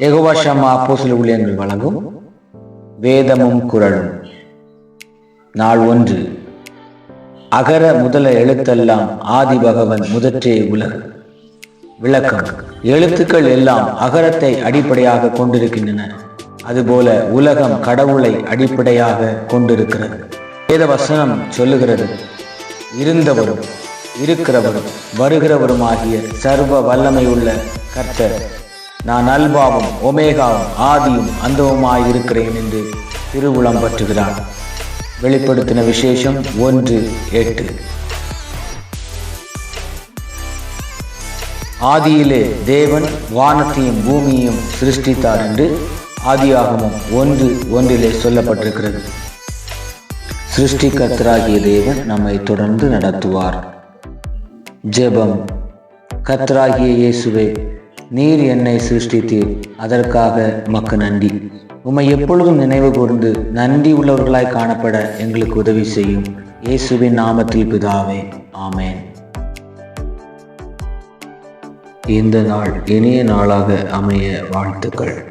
எகோவாஷாமா அப்போஸ்தல ஊழியர்கள் வழங்கும் வேதமும் குரலும். நாள் ஒன்று. அகர முதல எழுத்தெல்லாம் ஆதி பகவன் முதற்றே உலக. விளக்கம். எழுத்துக்கள் எல்லாம் அகரத்தை அடிப்படையாக கொண்டிருக்கின்றன. அதுபோல உலகம் கடவுளை அடிப்படையாக கொண்டிருக்கிறது. வேத வசனம் சொல்லுகிறது. இருந்தவரும் இருக்கிறவரும் வருகிறவரும் ஆகிய சர்வ வல்லமை உள்ள கர்த்தர். நான் அல்பாவும் ஒமேகாவும் ஆதியும் அந்தவுமாய் இருக்கிறேன் என்று திருவுளம் பற்றுகிறான். வெளிப்படுத்தின விசேஷம் ஒன்று எட்டு. ஆதியிலே தேவன் வானத்தையும் பூமியையும் சிருஷ்டித்தார் என்று ஆதியாகமும் ஒன்று ஒன்றிலே சொல்லப்பட்டிருக்கிறது. சிருஷ்டிகர்த்தராகிய தேவன் நம்மை தொடர்ந்து நடத்துவார். ஜெபம். கர்த்தராகிய இயேசுவே நீர் என்னை சிருஷ்டித்தீர். அதற்காக மக்கு நன்றி. உம்மை எப்பொழுதும் நினைவு கூர்ந்து நன்றி உள்ளவர்களாய் காணப்பட எங்களுக்கு உதவி செய்யும். இயேசுவின் நாமத்தில் பிதாவே ஆமேன். இந்த நாள் இனிய நாளாக அமைய வாழ்த்துக்கள்.